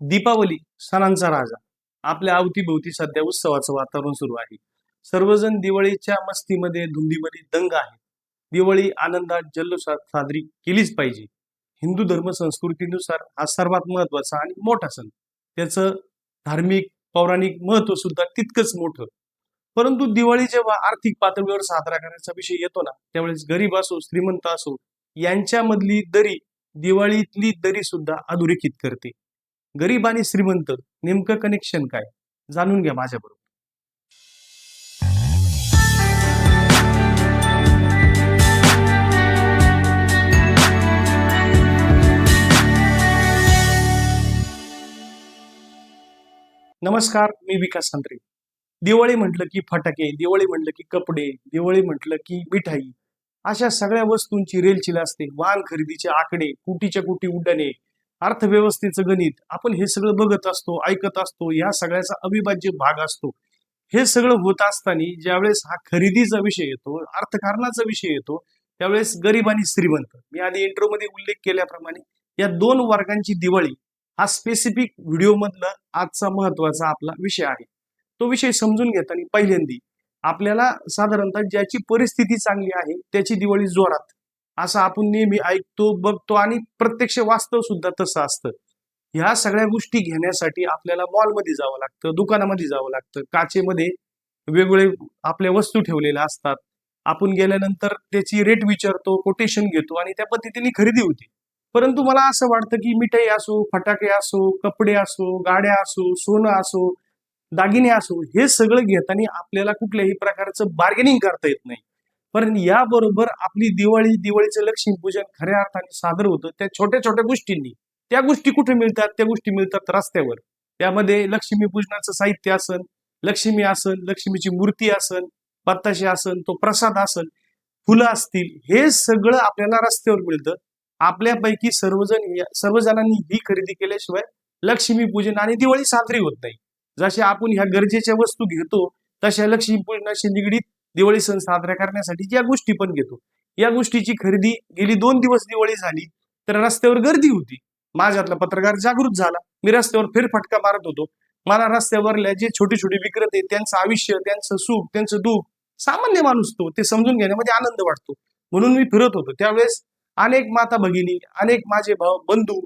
दीपावली सणांचा राजा. आपल्या अवतीभोवती सध्या उत्सवाचं वातावरण सुरू आहे. सर्वजण दिवाळीच्या मस्तीमध्ये धुंदीमध्ये दंग आहे दिवाळी आनंदात जल्लोषात साजरी केलीच पाहिजे. हिंदू धर्म संस्कृतीनुसार हा सर्वात महत्त्वाचा आणि मोठा सण. त्याचं धार्मिक पौराणिक महत्त्व सुद्धा तितकंच मोठं. परंतु दिवाळी जेव्हा आर्थिक पातळीवर साजरा करण्याचा विषय येतो ना त्यावेळेस गरीब असो श्रीमंत असो यांच्यामधली दरी दिवाळीतली दरी सुद्धा अधोरेखित करते. गरीब आणि श्रीमंत नेमकं कनेक्शन काय? जाणून घ्या माझ्याबरोबर. नमस्कार मी विकास संत्रे दिवाळी म्हटलं की फटाके दिवाळी म्हटलं की कपडे दिवाळी म्हटलं की मिठाई. अशा सगळ्या वस्तूंची रेलचिल असते. वाहन खरेदीचे आकडे कुटीच्या कुटी उड्डाणे अर्थव्यवस्थेचं गणित आपण हे सगळं बघत असतो ऐकत असतो या सगळ्याचा अविभाज्य भाग असतो. हे सगळं होत असताना ज्यावेळेस हा खरेदीचा विषय येतो अर्थकारणाचा विषय येतो त्यावेळेस गरीब आणि श्रीमंत. मी आधी इंट्रोमध्ये उल्लेख केल्याप्रमाणे या दोन वर्गांची दिवाळी हा स्पेसिफिक व्हिडिओ मधला आजचा महत्त्वाचा आपला विषय आहे. तो विषय समजून घेताना पहिल्यांदी आपल्याला साधारणतः ज्याची परिस्थिती चांगली आहे त्याची दिवाळी जोरात असं आपण नेहमी ऐकतो बघतो आणि प्रत्यक्ष वास्तव सुद्धा तसं असतं. ह्या सगळ्या गोष्टी घेण्यासाठी आपल्याला मॉलमध्ये जावं लागतं दुकानामध्ये जावं लागतं. काचेमध्ये वेगवेगळे आपल्या वस्तू ठेवलेल्या असतात. आपण गेल्यानंतर त्याची रेट विचारतो कोटेशन घेतो आणि त्या पद्धतीने खरेदी होते. परंतु मला असं वाटतं की मिठाई असो फटाके असो कपडे असो गाड्या असो सोनं असो दागिने असो हे सगळं घेताना आपल्याला कुठल्याही प्रकारचं बार्गेनिंग करता येत नाही. पण याबरोबर आपली दिवाळी दिवाळीचं लक्ष्मीपूजन खऱ्या अर्थाने सादर होतं त्या छोट्या छोट्या गोष्टींनी. त्या गोष्टी कुठे मिळतात? त्या गोष्टी मिळतात रस्त्यावर. त्यामध्ये लक्ष्मीपूजनाचं साहित्य असन लक्ष्मी असन लक्ष्मीची मूर्ती असन पत्ताशी असन तो प्रसाद असन फुलं असतील हे सगळं आपल्याला रस्त्यावर मिळतं. आपल्यापैकी सर्वजण सर्वजणांनी ही खरेदी केल्याशिवाय लक्ष्मीपूजन आणि दिवाळी साजरी होत नाही. जसे आपण ह्या गरजेच्या वस्तू घेतो तशा लक्ष्मीपूजनाशी निगडीत दिवाळी सण साजरा करण्यासाठी या गोष्टी पण घेतो. या गोष्टीची खरेदी गेली दोन दिवस दिवाळी झाली तर रस्त्यावर गर्दी होती. माझ्यातला पत्रकार जागृत झाला. मी रस्त्यावर फेरफटका मारत होतो. मला रस्त्यावरल्या जे छोटे छोटे विक्रेते त्यांचं आयुष्य त्यांचं सुख त्यांचं दुःख सामान्य माणूस तो ते समजून घेण्यामध्ये आनंद वाटतो. म्हणून मी फिरत होतो. त्यावेळेस अनेक माता भगिनी अनेक माझे भाऊ बंधू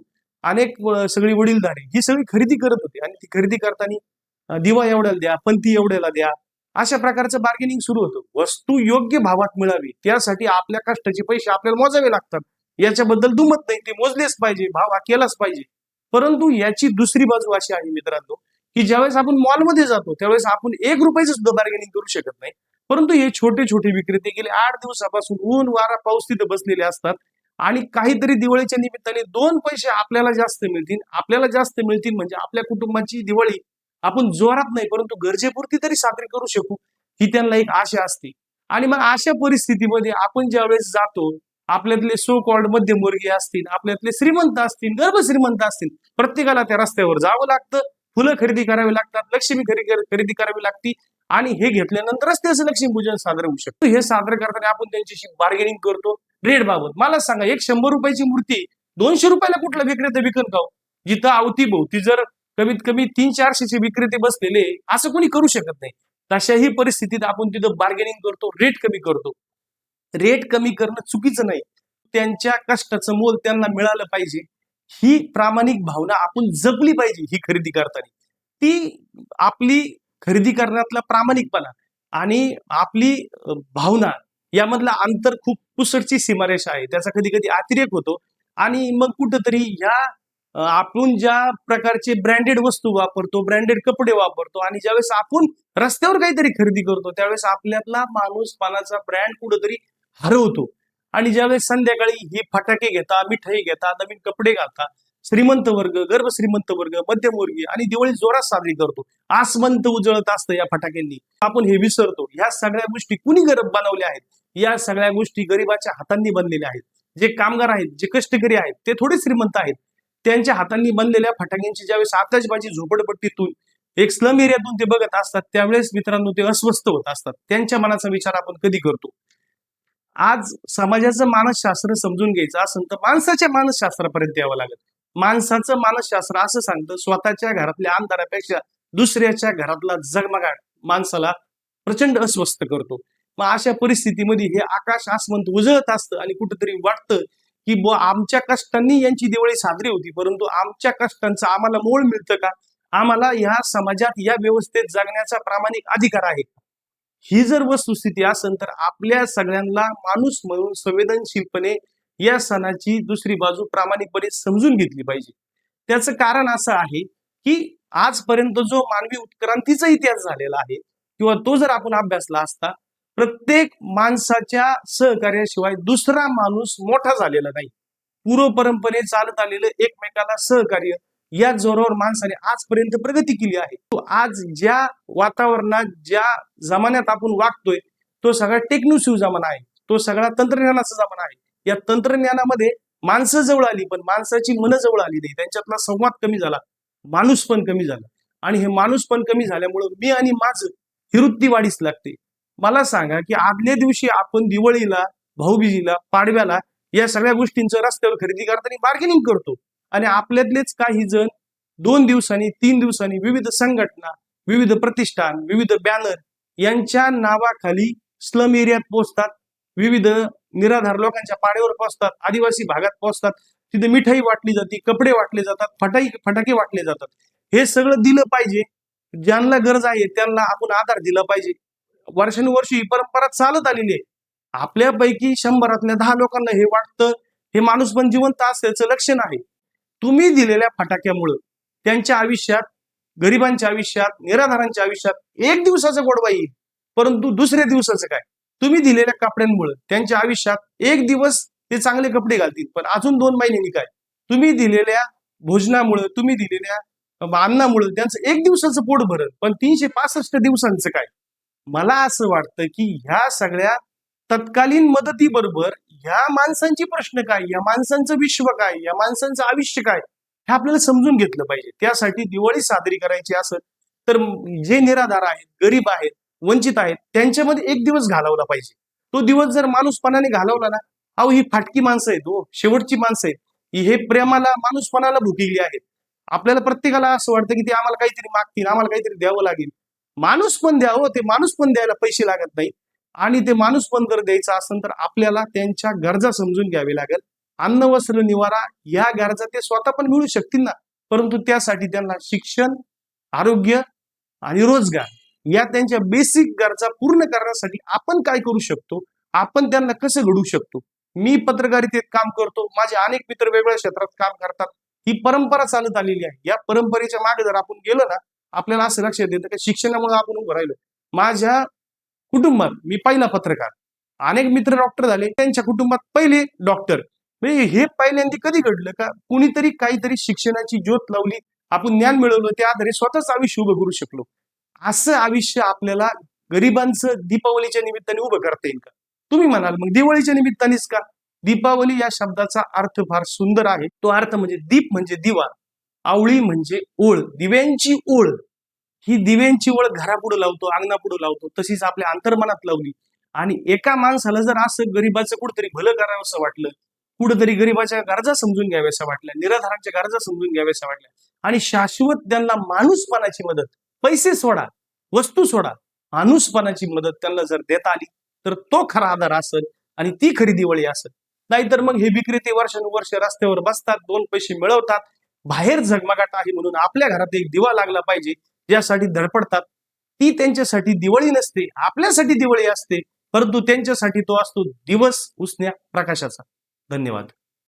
अनेक सगळी वडीलधारी ही सगळी खरेदी करत होती. आणि ती खरेदी करताना दिवा एवढ्याला द्या पंथी एवढ्याला द्या अशा प्रकारचं बार्गेनिंग सुरू होतं. वस्तू योग्य भावात मिळावी त्यासाठी आपल्या कष्टाचे पैसे आपल्याला मोजावे लागतात. याच्याबद्दल दुमत नाही ते मोजलेच पाहिजे भाव हा केलाच पाहिजे. परंतु याची दुसरी बाजू अशी आहे मित्रांनो की ज्यावेळेस आपण मॉलमध्ये जातो त्यावेळेस आपण एक रुपयाचं सुद्धा बार्गेनिंग करू शकत नाही. परंतु हे छोटे छोटे विक्रेते गेले आठ दिवसापासून ऊन वारा पाऊस तिथे बसलेले असतात. आणि काहीतरी दिवाळीच्या निमित्ताने दोन पैसे आपल्याला जास्त मिळतील. आपल्याला जास्त मिळतील म्हणजे आपल्या कुटुंबाची दिवाळी आपण जोरात नाही परंतु गरजेपुरती तरी साजरी करू शकू ही त्यांना एक आशा असते. आणि मग अशा परिस्थितीमध्ये आपण ज्यावेळेस जातो आपल्यातले सो कॉल्ड मध्यमवर्गीय असतील आपल्यातले श्रीमंत असतील गर्भ श्रीमंत असतील प्रत्येकाला त्या रस्त्यावर जावं लागतं फुलं खरेदी करावी लागतात लक्ष्मी खरेदी खरेदी करावी लागती आणि हे घेतल्यानंतरच त्याचं लक्ष्मीपूजन साजरं होऊ शकतं. हे साजरं करताना आपण त्यांच्याशी बार्गेनिंग करतो. रेट बाबत मला सांगा एक शंभर रुपयाची मूर्ती दोनशे रुपयाला कुठला विक्रेता विकन खाऊ जिथं अवतीभोवती जर कमीत कमी तीन चारशेचे विक्रेते बसलेले असं कोणी करू शकत नाही. तशाही परिस्थितीत आपण तिथं बार्गेनिंग करतो रेट कमी करतो. रेट कमी करणं चुकीचं नाही. त्यांच्या कष्टाचं मोल त्यांना मिळालं पाहिजे. ही प्रामाणिक भावना आपण जपली पाहिजे ही खरेदी करताना. ती आपली खरेदी करण्यातला प्रामाणिकपणा आणि आपली भावना यामधला अंतर खूप पुसटची सीमारेषा आहे. त्याचा कधी कधी अतिरेक होतो. आणि मग कुठंतरी ह्या आपण ज्या प्रकारचे ब्रँडेड वस्तू वापरतो ब्रँडेड कपडे वापरतो आणि ज्यावेळेस आपण रस्त्यावर काहीतरी खरेदी करतो त्यावेळेस आपल्यातला माणूस पानाचा ब्रँड कुठंतरी हरवतो. आणि ज्यावेळेस संध्याकाळी हे फटाके घेता मिठाई घेता नवीन कपडे घालता श्रीमंत वर्ग गर्भ श्रीमंत वर्ग मध्यमवर्गीय आणि दिवाळी जोरात साजरी करतो आसमंत उजळत असतं या फटाक्यांनी. आपण हे विसरतो. ह्या सगळ्या गोष्टी कुणी गरब बनवल्या आहेत? या सगळ्या गोष्टी गरिबाच्या हातांनी बनलेल्या आहेत. जे कामगार आहेत जे कष्टकरी आहेत ते थोडे श्रीमंत आहेत. त्यांच्या हातांनी बनलेल्या फटाक्यांची ज्यावेळेस आताचबाजी झोपडपट्टीतून एक स्लम एरियातून ते बघत असतात त्यावेळेस मित्रांनो ते अस्वस्थ होत असतात. त्यांच्या मनाचा विचार आपण कधी करतो? आज समाजाचं मानसशास्त्र समजून घ्यायचं असेल तर माणसाच्या मानसशास्त्रापर्यंत यावं लागेल. माणसाचं मानसशास्त्र असं सांगतं स्वतःच्या घरातल्या अंधारापेक्षा दुसऱ्याच्या घरातला जगमगाट माणसाला प्रचंड अस्वस्थ करतो. मग अशा परिस्थितीमध्ये हे आकाश आसमंत उजळत असतं आणि कुठेतरी वाटतं की ब आमच्या कष्टांनी यांची दिवाळी साजरी होती परंतु आमच्या कष्टांचं आम्हाला मोळ मिळतं का? आम्हाला ह्या समाजात या व्यवस्थेत जगण्याचा प्रामाणिक अधिकार आहे ही जर वस्तुस्थिती असेल तर आपल्या सगळ्यांना माणूस म्हणून संवेदनशीलपणे या सणाची दुसरी बाजू प्रामाणिकपणे समजून घेतली पाहिजे. त्याचं कारण असं आहे की आजपर्यंत जो मानवी उत्क्रांतीचा इतिहास झालेला आहे किंवा तो जर आपण अभ्यासला असता प्रत्येक माणसाच्या सहकार्याशिवाय दुसरा माणूस मोठा झालेला नाही. पूर्व परंपरे चालत आलेलं एकमेकाला सहकार्य या जोरावर माणसाने आजपर्यंत प्रगती केली आहे. तो आज ज्या वातावरणात ज्या जमान्यात आपण वागतोय तो सगळा टेक्नोसिव्ह जमाना आहे. तो सगळा तंत्रज्ञानाचा जमाना आहे. या तंत्रज्ञानामध्ये माणसं जवळ आली पण माणसाची मन जवळ आली नाही. त्यांच्यातला संवाद कमी झाला माणूस पण कमी झाला. आणि हे माणूस पण कमी झाल्यामुळं मी आणि माझं ही वृत्ती वाढीस लागते. मला सांगा की आदल्या दिवशी आपण दिवाळीला भाऊबीजीला पाडव्याला या सगळ्या गोष्टींचं रस्त्यावर खरेदी करताना बार्गेनिंग करतो. आणि आपल्यातलेच काही जण दोन दिवसांनी तीन दिवसांनी विविध संघटना विविध प्रतिष्ठान विविध बॅनर यांच्या नावाखाली स्लम एरियात पोहोचतात विविध निराधार लोकांच्या पाड्यावर पोहोचतात आदिवासी भागात पोहोचतात तिथे मिठाई वाटली जाते कपडे वाटले जातात फटाई फटाके वाटले जातात. हे सगळं दिलं पाहिजे. ज्यांना गरज आहे त्यांना आपण आधार दिला पाहिजे. वर्षानुवर्षी ही परंपरा चालत आलेली आहे. आपल्यापैकी शंभरातल्या दहा लोकांना हे वाटतं हे माणूस पण जिवंत असल्याचं लक्षण आहे. तुम्ही दिलेल्या फटाक्यामुळं त्यांच्या आयुष्यात गरिबांच्या आयुष्यात निराधारांच्या आयुष्यात एक दिवसाचं गोडवा येईल. परंतु दुसऱ्या दिवसाचं काय? तुम्ही दिलेल्या कपड्यांमुळं त्यांच्या आयुष्यात एक दिवस ते चांगले कपडे घालतील पण अजून दोन महिन्यांनी काय? तुम्ही दिलेल्या भोजनामुळं तुम्ही दिलेल्या अन्नामुळं त्यांचं एक दिवसाचं पोट भरत पण तीनशे पासष्ट दिवसांचं काय? मला असं वाटतं की ह्या सगळ्या तत्कालीन मदतीबरोबर ह्या माणसांचे प्रश्न काय या माणसांचं विश्व काय या माणसांचं आयुष्य काय हे आपल्याला समजून घेतलं पाहिजे. त्यासाठी दिवाळी साजरी करायची असेल तर जे निराधार आहेत गरीब आहेत वंचित आहेत त्यांच्यामध्ये एक दिवस घालवला पाहिजे. तो दिवस जर माणूसपणाने घालवला ना अहो ही फाटकी माणसं आहेत हो शेवटची माणसं आहेत. हे प्रेमाला माणूसपणाला भुकिली आहेत. आपल्याला प्रत्येकाला असं वाटतं की ते आम्हाला काहीतरी मागतील आम्हाला काहीतरी द्यावं लागेल. माणूस पण द्यावं ते माणूस पण द्यायला पैसे लागत नाही. आणि ते माणूस पण जर द्यायचं असेल तर आपल्याला त्यांच्या गरजा समजून घ्यावी लागेल. अन्न वस्त्र निवारा या गरजा ते स्वतः पण मिळू शकतील ना. परंतु त्यासाठी त्यांना शिक्षण आरोग्य आणि रोजगार या त्यांच्या बेसिक गरजा पूर्ण करण्यासाठी आपण काय करू शकतो? आपण त्यांना कसं घडू शकतो? मी पत्रकारितेत काम करतो. माझे अनेक मित्र वेगवेगळ्या क्षेत्रात काम करतात. ही परंपरा चालत आलेली आहे. या परंपरेच्या मागे जर आपण गेलो ना आपल्याला असं लक्षात येतं की शिक्षणामुळे आपण उभं राहिलो. माझ्या कुटुंबात मी पहिला पत्रकार. अनेक मित्र डॉक्टर झाले. त्यांच्या कुटुंबात पहिले डॉक्टर म्हणजे हे पहिल्यांदा कधी घडलं का? कुणीतरी काहीतरी शिक्षणाची ज्योत लावली. आपण ज्ञान मिळवलं. त्या आधारे स्वतःच आयुष्य उभं करू शकलो. असं आयुष्य आपल्याला गरिबांचं दीपावलीच्या निमित्ताने उभं करता येईल का? तुम्ही म्हणाल मग दिवाळीच्या निमित्तानेच का? दीपावली या शब्दाचा अर्थ फार सुंदर आहे. तो अर्थ म्हणजे दीप म्हणजे दिवा. आवळी म्हणजे ओळ दिव्यांची ओळ. ही दिव्यांची ओळ घरापुढे लावतो अंगणापुढे लावतो तशीच आपल्या अंतर्मनात लावली. आणि एका माणसाला जर असं गरीबाचं कुठेतरी भलं करावं असं वाटलं कुठेतरी गरीबाच्या गरजा समजून घ्याव्याशा वाटल्या निराधारांच्या गरजा समजून घ्याव्याशा वाटल्या आणि शाश्वत त्यांना माणूसपणाची मदत पैसे सोडा वस्तू सोडा माणूसपणाची मदत त्यांना जर देता आली तर तो खरा आधार असेल आणि ती खरी दिवाळी असेल. नाहीतर मग हे विक्रेते वर्षानुवर्ष रस्त्यावर बसतात दोन पैसे मिळवतात बाहेर झगमगाट आहे म्हणून आपल्या घरात एक दिवा लागला पाहिजे ज्यासाठी धडपडतात. ती त्यांच्यासाठी दिवाळी नसते आपल्यासाठी दिवाळी असते परंतु त्यांच्यासाठी तो असतो दिवस उसण्या प्रकाशाचा. धन्यवाद.